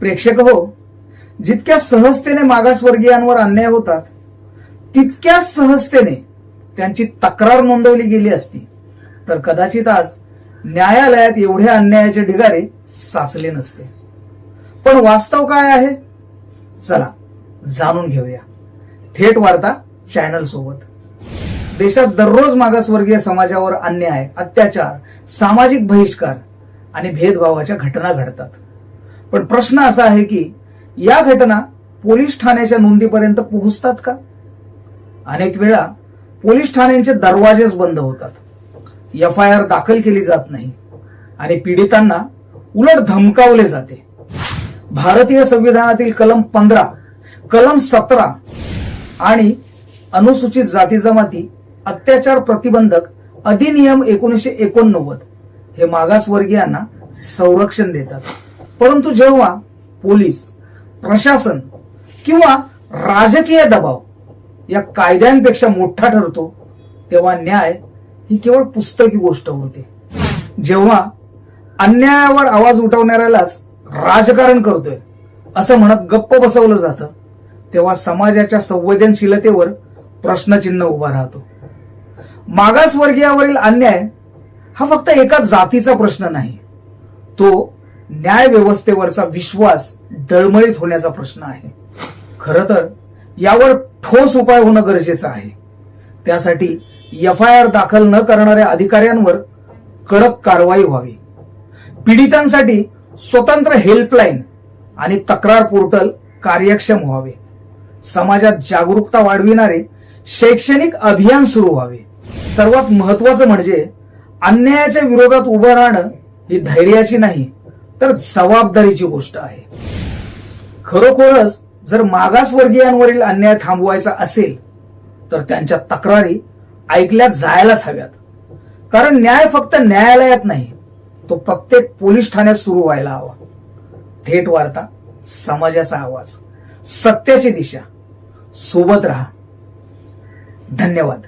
प्रेक्षक हो जितक्या सहजतेने मागासवर्गीयांवर अन्याय होतात तितक्याच सहजतेने त्यांची तक्रार नोंदवली गेली असती तर कदाचित आज न्यायालयात एवढे अन्यायाचे ढिगारे साचले नसते. पण वास्तव काय आहे? चला जाणून घेऊया. थेट वार्ता चॅनल सोबत. देशात दररोज मागासवर्गीय समाजावर अन्याय अत्याचार सामाजिक बहिष्कार आणि भेदभावाच्या घटना घडतात. पण प्रश्न असा आहे की या घटना पोलीस ठाण्याच्या नोंदीपर्यंत पोहोचतात का? अनेक वेळा पोलीस ठाण्यांचे दरवाजेच बंद होतात. एफ आय आर दाखल केली जात नाही आणि पीडितांना उलट धमकावले जाते. भारतीय संविधानातील कलम पंधरा कलम सतरा आणि अनुसूचित जाती जमाती अत्याचार प्रतिबंधक अधिनियम एकोणीसशे एकोणनव्वद हे मागासवर्गीयांना संरक्षण देतात. परंतु जेव्हा पोलीस प्रशासन किंवा राजकीय दबाव या कायद्यांपेक्षा मोठा ठरतो तेव्हा न्याय ही केवळ पुस्तकी गोष्ट उरते जेव्हा अन्यायावर आवाज उठवणाऱ्यालाच राजकारण करतोय असं म्हणत गप्प बसवलं जातं तेव्हा समाजाच्या संवेदनशीलतेवर प्रश्नचिन्ह उभा राहतो. मागासवर्गीयावरील अन्याय हा फक्त एका जातीचा प्रश्न नाही तो न्याय व्यवस्थेवरचा विश्वास दळमळीत होण्याचा प्रश्न आहे. खर तर यावर ठोस उपाय होणं गरजेचं आहे. त्यासाठी एफ आय आर दाखल न करणाऱ्या अधिकाऱ्यांवर कडक कारवाई व्हावी. पीडितांसाठी स्वतंत्र हेल्पलाईन आणि तक्रार पोर्टल कार्यक्षम व्हावे. समाजात जागरूकता वाढविणारे शैक्षणिक अभियान सुरू व्हावे. सर्वात महत्वाचं म्हणजे अन्यायाच्या विरोधात उभं राहणं ही धैर्याची नाही तर जबाबदारीची गोष्ट आहे. खरोखरच जर मागासवर्गीयांवरील अन्याय थांबवायचा असेल तर त्यांच्या तक्रारी ऐकल्या जायलाच हव्यात. कारण न्याय फक्त न्यायालयात नाही तो प्रत्येक पोलीस ठाण्यात सुरू व्हायला हवा. थेट वार्ता समाजाचा आवाज. सत्याची दिशा. सोबत राहा. धन्यवाद.